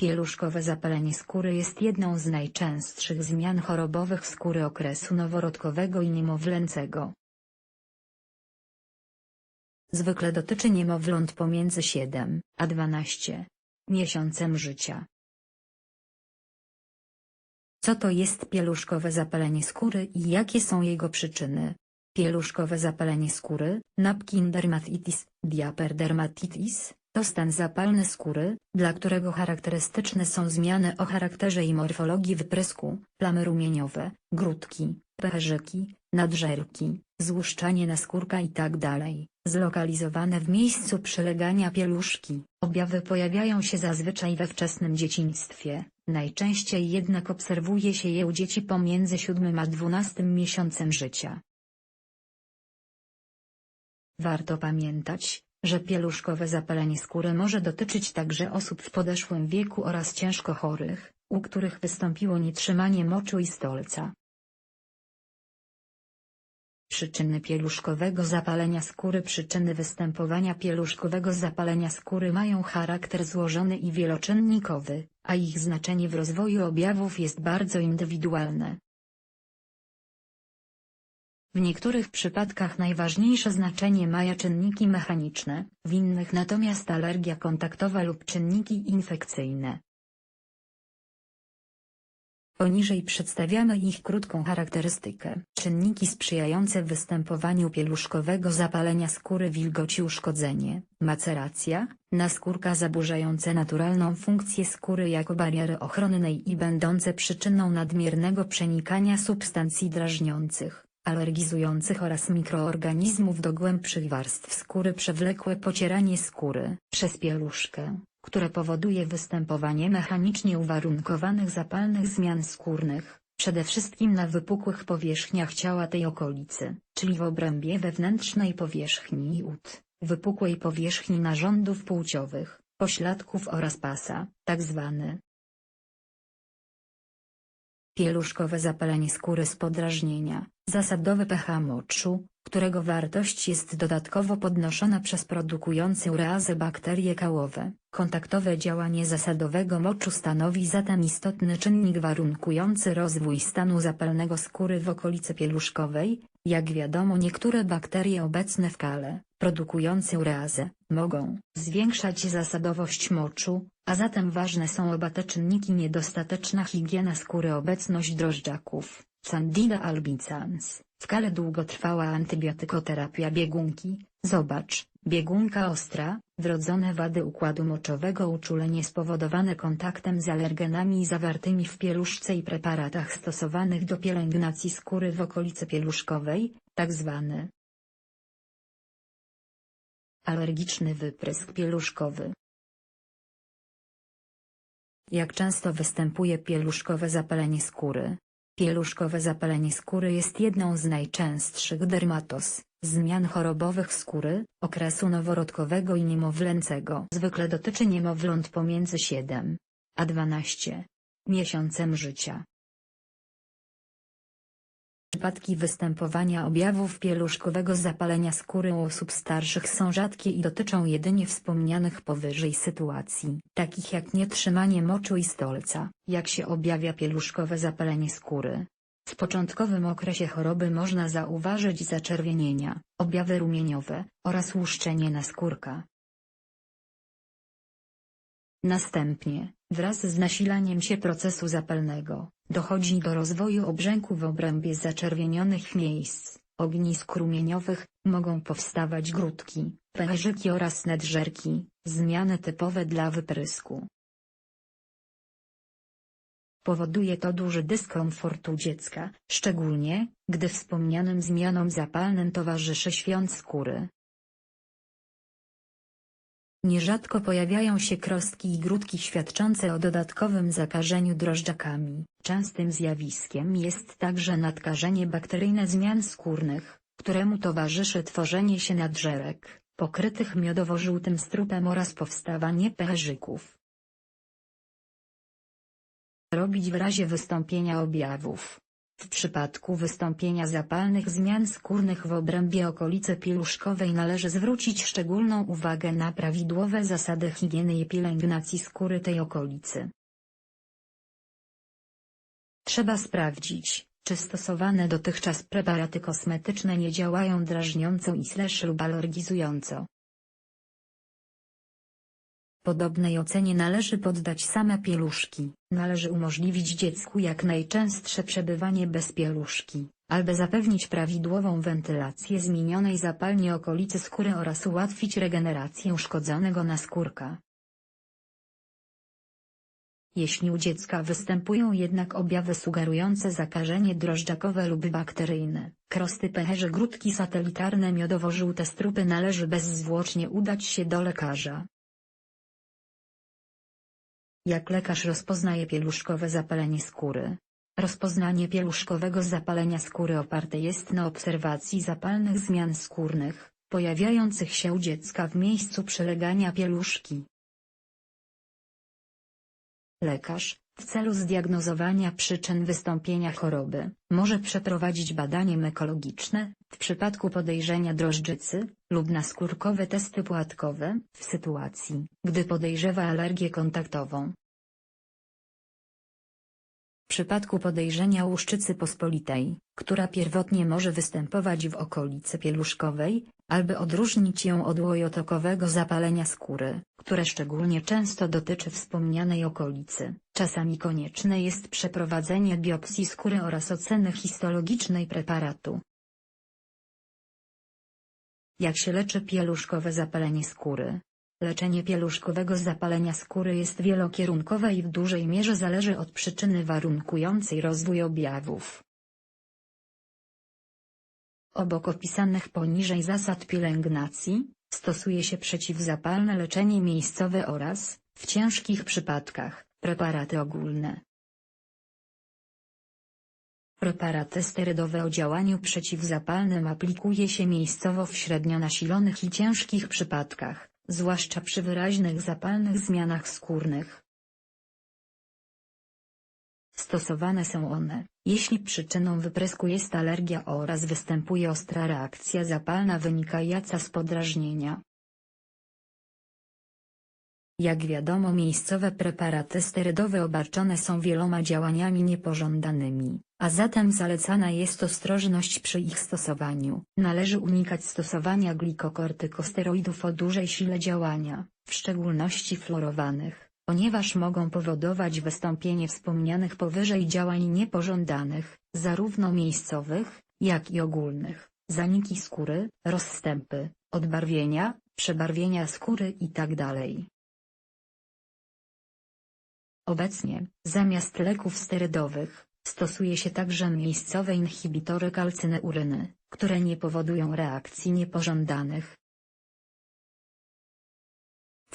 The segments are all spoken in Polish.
Pieluszkowe zapalenie skóry jest jedną z najczęstszych zmian chorobowych skóry okresu noworodkowego i niemowlęcego. Zwykle dotyczy niemowląt pomiędzy 7 a 12 miesiącem życia. Co to jest pieluszkowe zapalenie skóry i jakie są jego przyczyny? Pieluszkowe zapalenie skóry, napkin dermatitis, diaperdermatitis, to stan zapalny skóry, dla którego charakterystyczne są zmiany o charakterze i morfologii wyprysku, plamy rumieniowe, grudki, pęcherzyki, nadżerki, złuszczanie naskórka itd., zlokalizowane w miejscu przylegania pieluszki. Objawy pojawiają się zazwyczaj we wczesnym dzieciństwie, najczęściej jednak obserwuje się je u dzieci pomiędzy 7 a 12 miesiącem życia. Warto pamiętać, że pieluszkowe zapalenie skóry może dotyczyć także osób w podeszłym wieku oraz ciężko chorych, u których wystąpiło nietrzymanie moczu i stolca. Przyczyny pieluszkowego zapalenia skóry Przyczyny występowania pieluszkowego zapalenia skóry mają charakter złożony i wieloczynnikowy, a ich znaczenie w rozwoju objawów jest bardzo indywidualne. W niektórych przypadkach najważniejsze znaczenie mają czynniki mechaniczne, w innych natomiast alergia kontaktowa lub czynniki infekcyjne. Poniżej przedstawiamy ich krótką charakterystykę. Czynniki sprzyjające występowaniu pieluszkowego zapalenia skóry wilgoć i uszkodzenie, maceracja, naskórka zaburzające naturalną funkcję skóry jako bariery ochronnej i będące przyczyną nadmiernego przenikania substancji drażniących, alergizujących oraz mikroorganizmów do głębszych warstw skóry przewlekłe pocieranie skóry przez pieluszkę które powoduje występowanie mechanicznie uwarunkowanych zapalnych zmian skórnych, przede wszystkim na wypukłych powierzchniach ciała tej okolicy, czyli w obrębie wewnętrznej powierzchni ud, wypukłej powierzchni narządów płciowych, pośladków oraz pasa, tzw. Pieluszkowe zapalenie skóry z podrażnienia, zasadowe pH moczu, którego wartość jest dodatkowo podnoszona przez produkujące ureazę bakterie kałowe. Kontaktowe działanie zasadowego moczu stanowi zatem istotny czynnik warunkujący rozwój stanu zapalnego skóry w okolicy pieluszkowej. Jak wiadomo niektóre bakterie obecne w kale, produkujące ureazę, mogą zwiększać zasadowość moczu, a zatem ważne są oba te czynniki niedostateczna higiena skóry obecność drożdżaków, Candida albicans, w kale długotrwała antybiotykoterapia biegunki, zobacz, biegunka ostra, wrodzone wady układu moczowego uczulenie spowodowane kontaktem z alergenami zawartymi w pieluszce i preparatach stosowanych do pielęgnacji skóry w okolicy pieluszkowej, tzw. Alergiczny wyprysk pieluszkowy. Jak często występuje pieluszkowe zapalenie skóry? Pieluszkowe zapalenie skóry jest jedną z najczęstszych dermatos, zmian chorobowych skóry, okresu noworodkowego i niemowlęcego. Zwykle dotyczy niemowląt pomiędzy 7 a 12 miesiącem życia. Przypadki występowania objawów pieluszkowego zapalenia skóry u osób starszych są rzadkie i dotyczą jedynie wspomnianych powyżej sytuacji, takich jak nietrzymanie moczu i stolca. Jak się objawia pieluszkowe zapalenie skóry? W początkowym okresie choroby można zauważyć zaczerwienienia, objawy rumieniowe, oraz łuszczenie naskórka. Następnie, wraz z nasilaniem się procesu zapalnego, dochodzi do rozwoju obrzęku w obrębie zaczerwienionych miejsc, ognisk rumieniowych, mogą powstawać grudki, pęcherzyki oraz nadżerki, zmiany typowe dla wyprysku. Powoduje to duży dyskomfort u dziecka, szczególnie, gdy wspomnianym zmianom zapalnym towarzyszy świąt skóry. Nierzadko pojawiają się krostki i grudki świadczące o dodatkowym zakażeniu drożdżakami. Częstym zjawiskiem jest także nadkażenie bakteryjne zmian skórnych, któremu towarzyszy tworzenie się nadżerek, pokrytych miodowo-żółtym strupem oraz powstawanie pęcherzyków. Robić w razie wystąpienia objawów. W przypadku wystąpienia zapalnych zmian skórnych w obrębie okolicy pieluszkowej należy zwrócić szczególną uwagę na prawidłowe zasady higieny i pielęgnacji skóry tej okolicy. Trzeba sprawdzić, czy stosowane dotychczas preparaty kosmetyczne nie działają drażniąco i slash lub alergizująco. Podobnej ocenie należy poddać same pieluszki. Należy umożliwić dziecku jak najczęstsze przebywanie bez pieluszki, aby zapewnić prawidłową wentylację zmienionej zapalnie okolicy skóry oraz ułatwić regenerację uszkodzonego naskórka. Jeśli u dziecka występują jednak objawy sugerujące zakażenie drożdżakowe lub bakteryjne, krosty pęcherze grudki satelitarne miodowo-żółte strupy należy bezzwłocznie udać się do lekarza. Jak lekarz rozpoznaje pieluszkowe zapalenie skóry? Rozpoznanie pieluszkowego zapalenia skóry oparte jest na obserwacji zapalnych zmian skórnych, pojawiających się u dziecka w miejscu przylegania pieluszki. Lekarz, w celu zdiagnozowania przyczyn wystąpienia choroby, może przeprowadzić badanie mykologiczne, w przypadku podejrzenia drożdżycy, lub naskórkowe testy płatkowe, w sytuacji, gdy podejrzewa alergię kontaktową. W przypadku podejrzenia łuszczycy pospolitej, która pierwotnie może występować w okolicy pieluszkowej, aby odróżnić ją od łojotokowego zapalenia skóry, które szczególnie często dotyczy wspomnianej okolicy, czasami konieczne jest przeprowadzenie biopsji skóry oraz oceny histologicznej preparatu. Jak się leczy pieluszkowe zapalenie skóry? Leczenie pieluszkowego zapalenia skóry jest wielokierunkowe i w dużej mierze zależy od przyczyny warunkującej rozwój objawów. Obok opisanych poniżej zasad pielęgnacji, stosuje się przeciwzapalne leczenie miejscowe oraz, w ciężkich przypadkach, preparaty ogólne. Preparaty sterydowe o działaniu przeciwzapalnym aplikuje się miejscowo w średnio nasilonych i ciężkich przypadkach, zwłaszcza przy wyraźnych zapalnych zmianach skórnych. Stosowane są one, jeśli przyczyną wyprysku jest alergia oraz występuje ostra reakcja zapalna wynikająca z podrażnienia. Jak wiadomo miejscowe preparaty sterydowe obarczone są wieloma działaniami niepożądanymi, a zatem zalecana jest ostrożność przy ich stosowaniu. Należy unikać stosowania glikokortykosteroidów o dużej sile działania, w szczególności fluorowanych, ponieważ mogą powodować wystąpienie wspomnianych powyżej działań niepożądanych, zarówno miejscowych, jak i ogólnych, zaniki skóry, rozstępy, odbarwienia, przebarwienia skóry itd. Obecnie, zamiast leków sterydowych, stosuje się także miejscowe inhibitory kalcyneuryny, które nie powodują reakcji niepożądanych.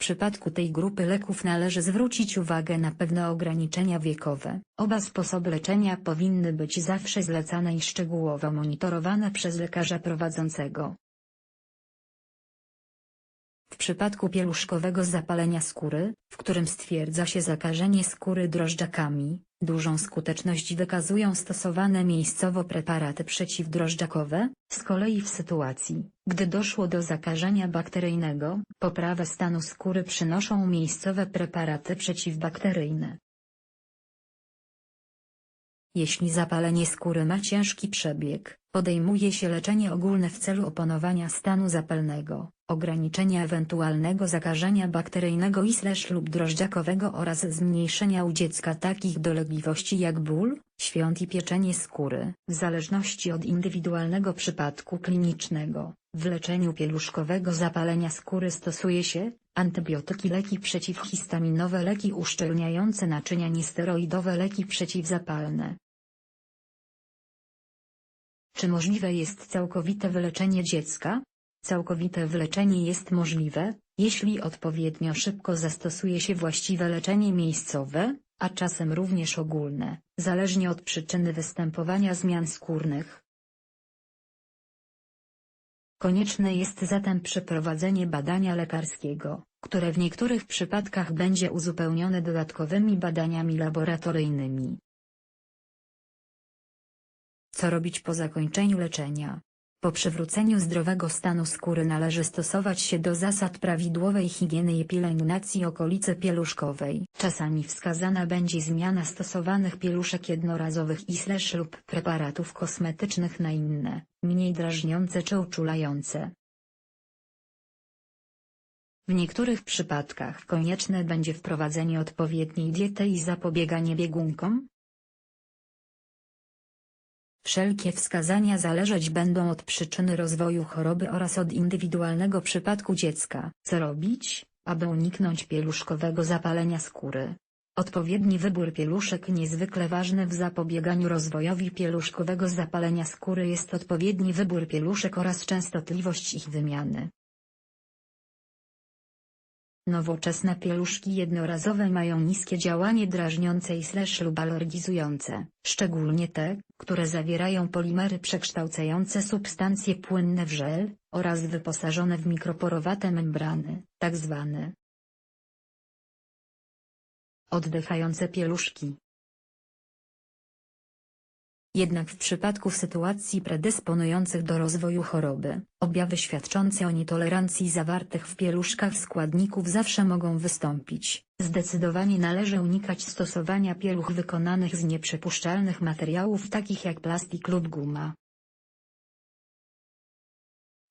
Przypadku tej grupy leków należy zwrócić uwagę na pewne ograniczenia wiekowe. Oba sposoby leczenia powinny być zawsze zlecane i szczegółowo monitorowane przez lekarza prowadzącego. Przypadku pieluszkowego zapalenia skóry, w którym stwierdza się zakażenie skóry drożdżakami, dużą skuteczność wykazują stosowane miejscowo preparaty przeciwdrożdżakowe, z kolei w sytuacji, gdy doszło do zakażenia bakteryjnego, poprawę stanu skóry przynoszą miejscowe preparaty przeciwbakteryjne. Jeśli zapalenie skóry ma ciężki przebieg, podejmuje się leczenie ogólne w celu opanowania stanu zapalnego, ograniczenia ewentualnego zakażenia bakteryjnego i slash lub drożdżakowego oraz zmniejszenia u dziecka takich dolegliwości jak ból, świąt i pieczenie skóry. W zależności od indywidualnego przypadku klinicznego, w leczeniu pieluszkowego zapalenia skóry stosuje się antybiotyki leki przeciwhistaminowe leki uszczelniające naczynia niesteroidowe leki przeciwzapalne. Czy możliwe jest całkowite wyleczenie dziecka? Całkowite wyleczenie jest możliwe, jeśli odpowiednio szybko zastosuje się właściwe leczenie miejscowe, a czasem również ogólne, zależnie od przyczyny występowania zmian skórnych. Konieczne jest zatem przeprowadzenie badania lekarskiego, które w niektórych przypadkach będzie uzupełnione dodatkowymi badaniami laboratoryjnymi. Co robić po zakończeniu leczenia? Po przywróceniu zdrowego stanu skóry należy stosować się do zasad prawidłowej higieny i pielęgnacji okolicy pieluszkowej. Czasami wskazana będzie zmiana stosowanych pieluszek jednorazowych i slash lub preparatów kosmetycznych na inne, mniej drażniące czy uczulające. W niektórych przypadkach konieczne będzie wprowadzenie odpowiedniej diety i zapobieganie biegunkom, Wszelkie wskazania zależeć będą od przyczyny rozwoju choroby oraz od indywidualnego przypadku dziecka. Co robić, aby uniknąć pieluszkowego zapalenia skóry? Odpowiedni wybór pieluszek niezwykle ważny w zapobieganiu rozwojowi pieluszkowego zapalenia skóry jest odpowiedni wybór pieluszek oraz częstotliwość ich wymiany. Nowoczesne pieluszki jednorazowe mają niskie działanie drażniące i slash lub alergizujące, szczególnie te, które zawierają polimery przekształcające substancje płynne w żel, oraz wyposażone w mikroporowate membrany, tzw. oddychające pieluszki. Jednak w przypadku sytuacji predysponujących do rozwoju choroby, objawy świadczące o nietolerancji zawartych w pieluszkach składników zawsze mogą wystąpić. Zdecydowanie należy unikać stosowania pieluch wykonanych z nieprzepuszczalnych materiałów takich jak plastik lub guma.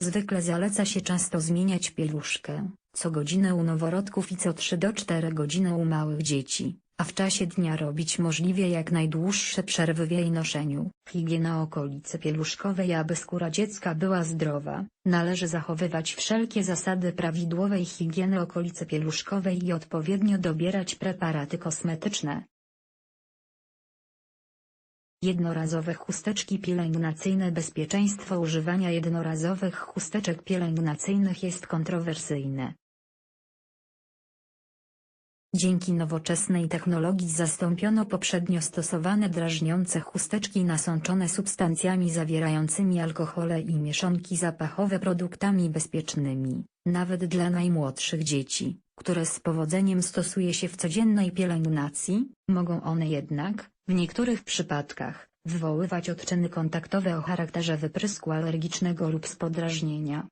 Zwykle zaleca się często zmieniać pieluszkę, co godzinę u noworodków i co 3 do 4 godziny u małych dzieci a w czasie dnia robić możliwie jak najdłuższe przerwy w jej noszeniu. Higiena okolicy pieluszkowej Aby skóra dziecka była zdrowa, należy zachowywać wszelkie zasady prawidłowej higieny okolicy pieluszkowej i odpowiednio dobierać preparaty kosmetyczne. Jednorazowe chusteczki pielęgnacyjne Bezpieczeństwo używania jednorazowych chusteczek pielęgnacyjnych jest kontrowersyjne. Dzięki nowoczesnej technologii zastąpiono poprzednio stosowane drażniące chusteczki nasączone substancjami zawierającymi alkohole i mieszanki zapachowe produktami bezpiecznymi, nawet dla najmłodszych dzieci, które z powodzeniem stosuje się w codziennej pielęgnacji, mogą one jednak, w niektórych przypadkach, wywoływać odczyny kontaktowe o charakterze wyprysku alergicznego lub spodrażnienia.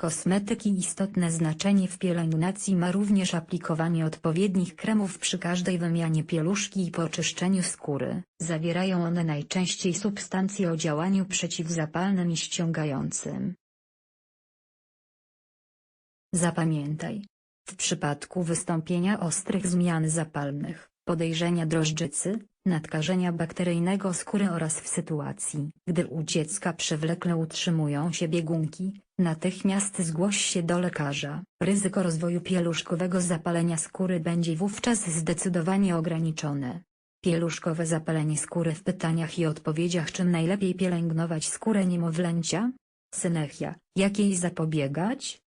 Kosmetyki Istotne znaczenie w pielęgnacji ma również aplikowanie odpowiednich kremów przy każdej wymianie pieluszki i po czyszczeniu skóry. Zawierają one najczęściej substancje o działaniu przeciwzapalnym i ściągającym. Zapamiętaj. W przypadku wystąpienia ostrych zmian zapalnych, podejrzenia drożdżycy, nadkażenia bakteryjnego skóry oraz w sytuacji, gdy u dziecka przewlekle utrzymują się biegunki, natychmiast zgłoś się do lekarza. Ryzyko rozwoju pieluszkowego zapalenia skóry będzie wówczas zdecydowanie ograniczone. Pieluszkowe zapalenie skóry w pytaniach i odpowiedziach Czym najlepiej pielęgnować skórę niemowlęcia? Synechia, jak jej zapobiegać?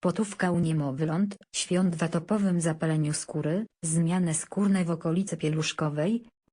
Potówka u niemowląt, świąt w atopowym zapaleniu skóry, zmiany skórne w okolicy pieluszkowej,